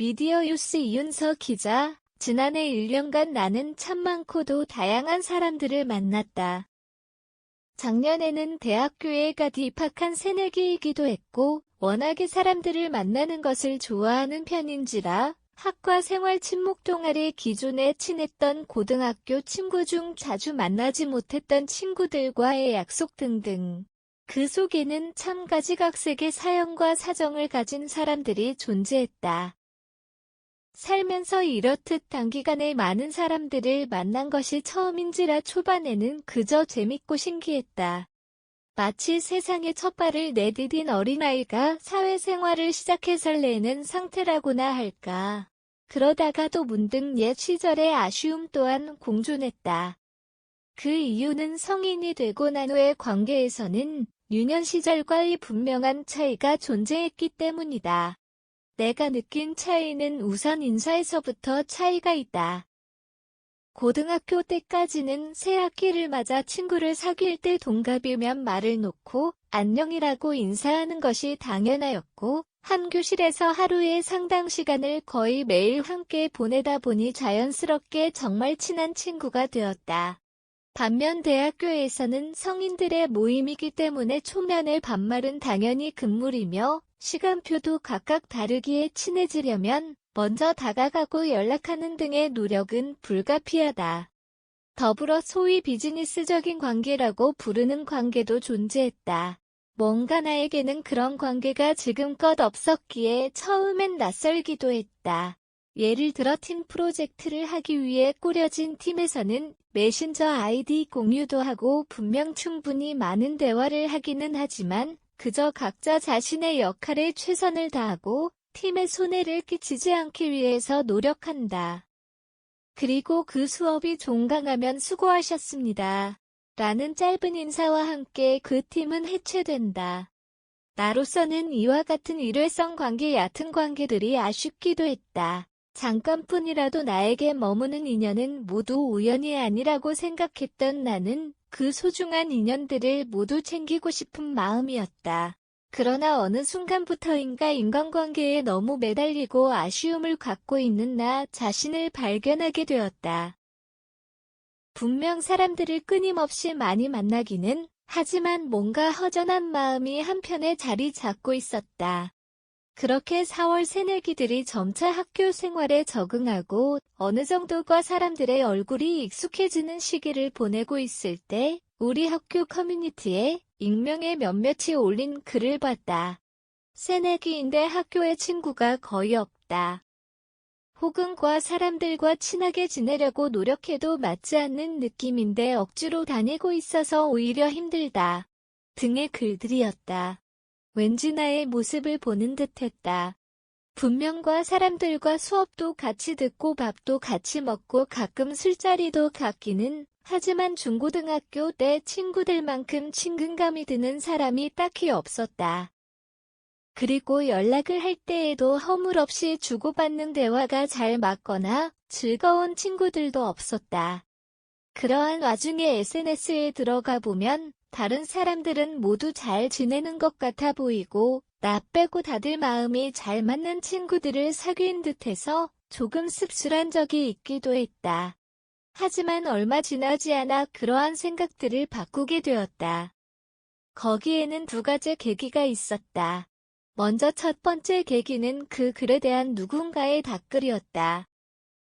미디어 뉴스 이윤서 기자, 지난해 1년간 나는 참 많고도 다양한 사람들을 만났다. 작년에는 대학교에 갓 입학한 새내기이기도 했고, 워낙에 사람들을 만나는 것을 좋아하는 편인지라 학과 생활 친목 동아리 기존에 친했던 고등학교 친구 중 자주 만나지 못했던 친구들과의 약속 등등. 그 속에는 참 가지각색의 사연과 사정을 가진 사람들이 존재했다. 살면서 이렇듯 단기간에 많은 사람들을 만난 것이 처음인지라 초반에는 그저 재밌고 신기했다. 마치 세상에 첫 발을 내디딘 어린아이가 사회생활을 시작해 설레는 상태라고나 할까. 그러다가도 문득 옛 시절의 아쉬움 또한 공존했다. 그 이유는 성인이 되고 난 후의 관계에서는 유년 시절과 의 분명한 차이가 존재했기 때문이다. 내가 느낀 차이는 우선 인사에서부터 차이가 있다. 고등학교 때까지는 새 학기를 맞아 친구를 사귈 때 동갑이면 말을 놓고 안녕이라고 인사하는 것이 당연하였고 한 교실에서 하루의 상당 시간을 거의 매일 함께 보내다 보니 자연스럽게 정말 친한 친구가 되었다. 반면 대학교에서는 성인들의 모임이기 때문에 초면의 반말은 당연히 금물이며 시간표도 각각 다르기에 친해지려면 먼저 다가가고 연락하는 등의 노력은 불가피하다. 더불어 소위 비즈니스적인 관계라고 부르는 관계도 존재했다. 뭔가 나에게는 그런 관계가 지금껏 없었기에 처음엔 낯설기도 했다. 예를 들어 팀 프로젝트를 하기 위해 꾸려진 팀에서는 메신저 아이디 공유도 하고 분명 충분히 많은 대화를 하기는 하지만 그저 각자 자신의 역할에 최선을 다하고 팀에 손해를 끼치지 않기 위해서 노력한다. 그리고 그 수업이 종강하면 수고하셨습니다. 라는 짧은 인사와 함께 그 팀은 해체된다. 나로서는 이와 같은 일회성 관계 얕은 관계들이 아쉽기도 했다. 잠깐뿐이라도 나에게 머무는 인연은 모두 우연이 아니라고 생각했던 나는 그 소중한 인연들을 모두 챙기고 싶은 마음이었다. 그러나 어느 순간부터인가 인간관계에 너무 매달리고 아쉬움을 갖고 있는 나 자신을 발견하게 되었다. 분명 사람들을 끊임없이 많이 만나기는 하지만 뭔가 허전한 마음이 한편에 자리 잡고 있었다. 그렇게 4월 새내기들이 점차 학교 생활에 적응하고 어느 정도과 사람들의 얼굴이 익숙해지는 시기를 보내고 있을 때 우리 학교 커뮤니티에 익명의 몇몇이 올린 글을 봤다. 새내기인데 학교에 친구가 거의 없다. 혹은 과 사람들과 친하게 지내려고 노력해도 맞지 않는 느낌인데 억지로 다니고 있어서 오히려 힘들다. 등의 글들이었다. 왠지 나의 모습을 보는 듯했다. 분명과 사람들과 수업도 같이 듣고 밥도 같이 먹고 가끔 술자리도 갖기는 하지만 중고등학교 때 친구들만큼 친근감이 드는 사람이 딱히 없었다. 그리고 연락을 할 때에도 허물없이 주고받는 대화가 잘 맞거나 즐거운 친구들도 없었다. 그러한 와중에 SNS에 들어가 보면 다른 사람들은 모두 잘 지내는 것 같아 보이고 나 빼고 다들 마음이 잘 맞는 친구들을 사귄 듯해서 조금 씁쓸한 적이 있기도 했다. 하지만 얼마 지나지 않아 그러한 생각들을 바꾸게 되었다. 거기에는 두 가지 계기가 있었다. 먼저 첫 번째 계기는 그 글에 대한 누군가의 댓글이었다.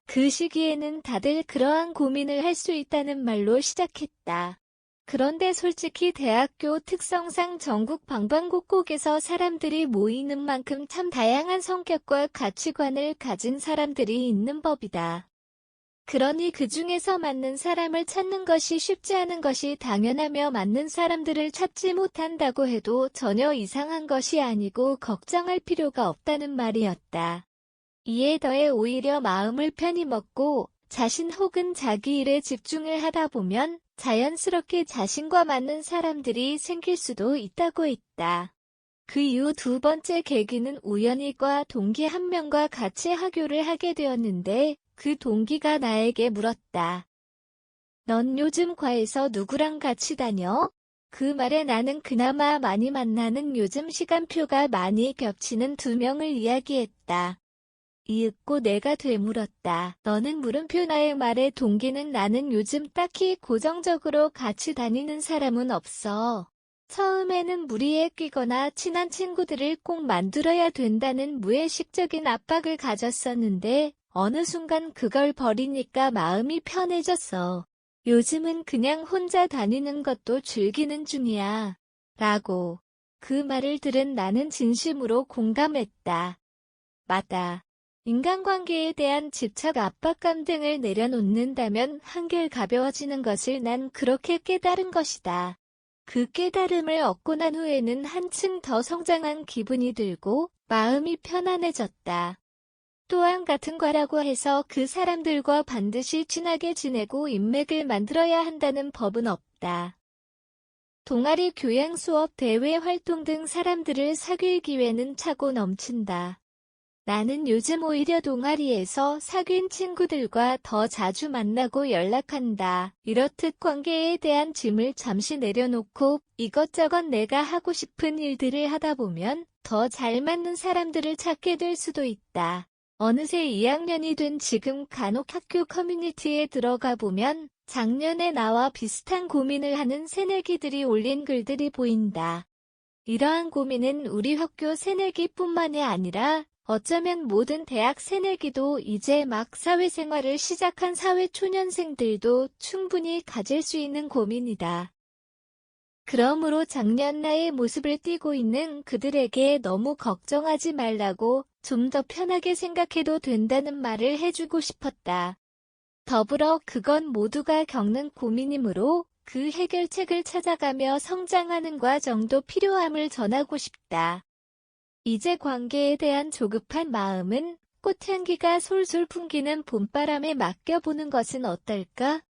그 시기에는 다들 그러한 고민을 할 수 있다는 말로 시작했다. 그런데 솔직히 대학교 특성상 전국 방방곡곡에서 사람들이 모이는 만큼 참 다양한 성격과 가치관을 가진 사람들이 있는 법이다. 그러니 그 중에서 맞는 사람을 찾는 것이 쉽지 않은 것이 당연하며 맞는 사람들을 찾지 못한다고 해도 전혀 이상한 것이 아니고 걱정할 필요가 없다는 말이었다. 이에 더해 오히려 마음을 편히 먹고 자신 혹은 자기 일에 집중을 하다 보면 자연스럽게 자신과 맞는 사람들이 생길 수도 있다고 했다. 그 이후 두 번째 계기는 우연히과 동기 한 명과 같이 하교를 하게 되었는데 그 동기가 나에게 물었다. 넌 요즘 과에서 누구랑 같이 다녀? 그 말에 나는 그나마 많이 만나는 요즘 시간표가 많이 겹치는 두 명을 이야기했다. 이윽고 내가 되물었다. 너는 물음표 나의 말에 동기는 나는 요즘 딱히 고정적으로 같이 다니는 사람은 없어. 처음에는 무리에 끼거나 친한 친구들을 꼭 만들어야 된다는 무의식적인 압박을 가졌었는데 어느 순간 그걸 버리니까 마음이 편해졌어. 요즘은 그냥 혼자 다니는 것도 즐기는 중이야. 라고. 그 말을 들은 나는 진심으로 공감했다. 맞다. 인간관계에 대한 집착 압박감 등을 내려놓는다면 한결 가벼워지는 것을 난 그렇게 깨달은 것이다. 그 깨달음을 얻고 난 후에는 한층 더 성장한 기분이 들고 마음이 편안해졌다. 또한 같은 과라고 해서 그 사람들과 반드시 친하게 지내고 인맥을 만들어야 한다는 법은 없다. 동아리 교양 수업 대회 활동 등 사람들을 사귈 기회는 차고 넘친다. 나는 요즘 오히려 동아리에서 사귄 친구들과 더 자주 만나고 연락한다. 이렇듯 관계에 대한 짐을 잠시 내려놓고 이것저것 내가 하고 싶은 일들을 하다 보면 더 잘 맞는 사람들을 찾게 될 수도 있다. 어느새 2학년이 된 지금 간혹 학교 커뮤니티에 들어가 보면 작년에 나와 비슷한 고민을 하는 새내기들이 올린 글들이 보인다. 이러한 고민은 우리 학교 새내기뿐만이 아니라 어쩌면 모든 대학 새내기도 이제 막 사회생활을 시작한 사회초년생들도 충분히 가질 수 있는 고민이다. 그러므로 작년 나의 모습을 띠고 있는 그들에게 너무 걱정하지 말라고 좀 더 편하게 생각해도 된다는 말을 해주고 싶었다. 더불어 그건 모두가 겪는 고민이므로 그 해결책을 찾아가며 성장하는 과 정도 필요함을 전하고 싶다. 이제 관계에 대한 조급한 마음은 꽃향기가 솔솔 풍기는 봄바람에 맡겨보는 것은 어떨까?